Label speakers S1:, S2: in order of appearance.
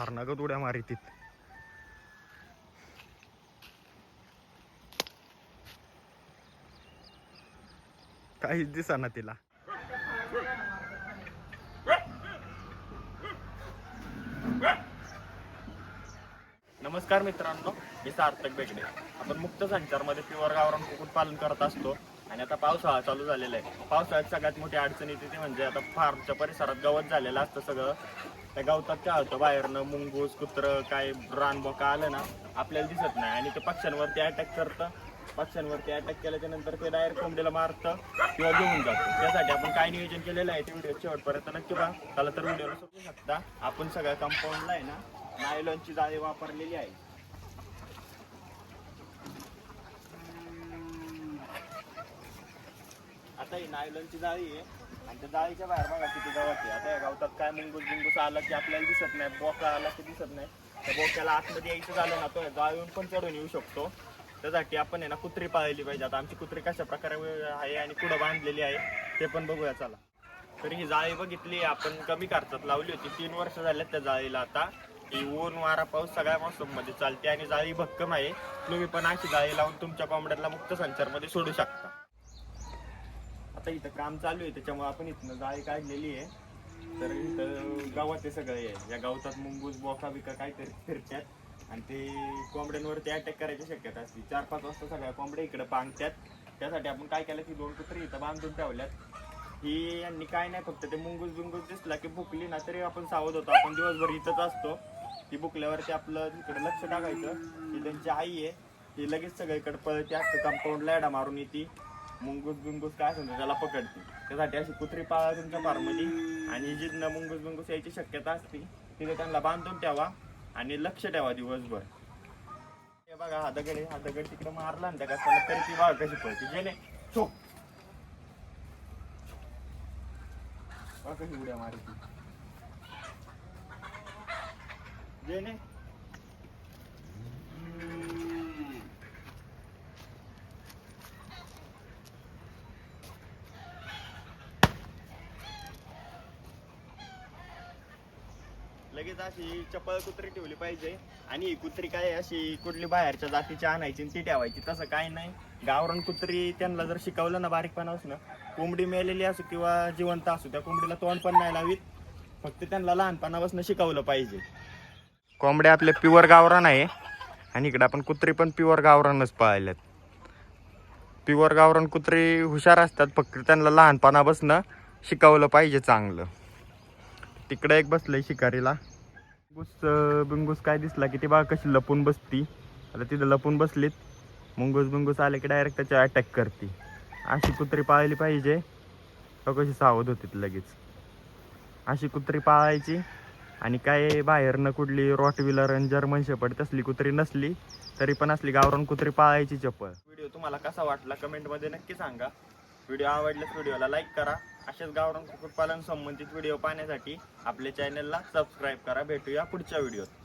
S1: हरणागत उड्या मारितीत. काहीच दिसाना तिला. नमस्कार मित्रांनो मी सार्थक बेगडे. आपण मुक्त संचारमध्ये प्युअर गावरान कुक्कुटपालन करत असतो आणि आता पावसाळा चालू झालेला आहे. पावसाळ्यात सगळ्यात मोठी अडचण येते ती म्हणजे आता फार्मच्या परिसरात गवत झालेलं असतं सगळं. त्या गवतात काय होतं बाहेरनं मुंगूस कुत्रं काय रानबोका आलं ना आपल्याला दिसत नाही. आणि ते पक्ष्यांवरती अटॅक करतं. पक्ष्यांवरती अटॅक केल्याच्यानंतर ते डायरेक्ट कोंबडीला मारतं किंवा घेऊन जातं. त्यासाठी आपण काय नियोजन केलेलं आहे ते व्हिडिओ शेवटपर्यंत नक्की बघा. त्याला तर व्हिडिओला समजू शकता आपण सगळ्या कंपाऊंडला आहे ना नायलॉनची जाळी वापरलेली आहे. आता ही नायलनची जाळी आहे. आणि त्या जाळीच्या बाहेर बघा किती गवत आहे. आता या गवतात काय मुंगूस बिंगूस आला की आपल्याला दिसत नाही बोका आला की दिसत नाही. त्या बोक्याला आतमध्ये यायचं झालं ना तो जाळून पण चढून येऊ शकतो. त्यासाठी आपण आहे ना कुत्री पाळली पाहिजे. आता आमची कुत्री कशा प्रकारे आहे आणि कुठं बांधलेली आहे ते पण बघूया चला. तर ही जाळी बघितली आपण कमी खर्चात लावली होती. तीन वर्ष झाल्यात त्या जाळीला आता. ही ऊन वारा पाऊस सगळ्या मोसममध्ये चालते आणि जाळी भक्कम आहे. तुम्ही पण अशी जाळी लावून तुमच्या कोंबड्याला मुक्त संचारमध्ये सोडू शकता. आता इथं काम चालू आहे त्याच्यामुळे आपण इथनं जाळी काढलेली आहे. तर इथं गावात सगळे सगळं आहे. या गावतात मुंगूस बोका बिका काहीतरी फिरतात आणि ते कोंबड्यांवरती अटॅक करायची शक्यता असते. चार पाच वाजता सगळ्या कोंबड्या इकडे पांगतात त्यासाठी आपण काय केलं की दोन कुत्री इथं बांधून ठेवल्यात. ही यांनी काय नाही फक्त ते मुंगूस बिंगूस दिसला की भुकली ना तरी आपण सावध होतो. आपण दिवसभर इथंच असतो. ती भुकल्यावरती आपलं तिकडे लक्ष टाकायचं. ही त्यांची आई आहे. ती लगेच सगळीकडे पळते असतं कंपाऊंडला एडा मारून येते. मुंगूस बिंगूस काय असं त्याला पकडते. त्यासाठी अशी कुत्री पाळा तुमच्या फार्ममध्ये. आणि जिथनं मुंगूस बिंगूस यायची शक्यता असते तिथे त्यांना बांधून ठेवा आणि लक्ष ठेवा दिवसभर. हे बघा हा दगड हा दगड तिकडे मारला ना त्या कशाला तरी ती बघा कशी पळते. जेणे चोप कशी उड्या मारते जेणे लगेच अशी चपळ कुत्री ठेवली पाहिजे. आणि ही कुत्री काय अशी कुठली बाहेरच्या जातीची आणायची आणि ती ठेवायची. तसं काय नाही. गावरान कुत्री त्यांना जर शिकवलं ना बारीकपणापासून कोंबडी मेलेली असो किंवा जिवंत असो त्या कोंबडीला तोंड पण नाही लावीत. फक्त त्यांना लहानपणापासून शिकवलं पाहिजे. कोंबड्या आपले प्युअर गावरान आहे. आणि इकडे आपण कुत्री पण प्युअर गावरानच पाळल्यात प्युअर गावरान कुत्री हुशार असतात फक्त त्यांना लहानपणापासून शिकवलं पाहिजे चांगलं. तिकडे एक बसलंय शिकारीला. बिंगूस बिंगूस काय दिसला की ती बा कशी लपून बसती. आता तिथं लपून बसलीत. मुंगूस बिंगूस आले की डायरेक्ट त्याच्या अटॅक करते. अशी कुत्री पाळली पाहिजे. तो कशी सावध होती लगेच. अशी कुत्री पाळायची आणि काय बाहेरनं कुठली रॉटविलर आणि जर्मन शेपड तसली कुत्री नसली तरी पण असली गावरान कुत्री पाळायची चप्पल. व्हिडिओ तुम्हाला कसा वाटला? कमेंटमध्ये नक्की सांगा. व्हिडिओ आवडल्यास व्हिडिओला लाईक करा. असेच गावरान कुक्कुटपालन संबंधित व्हिडिओ पाहण्यासाठी आपल्या चॅनलला सबस्क्राईब करा. भेटूया पुढच्या व्हिडिओत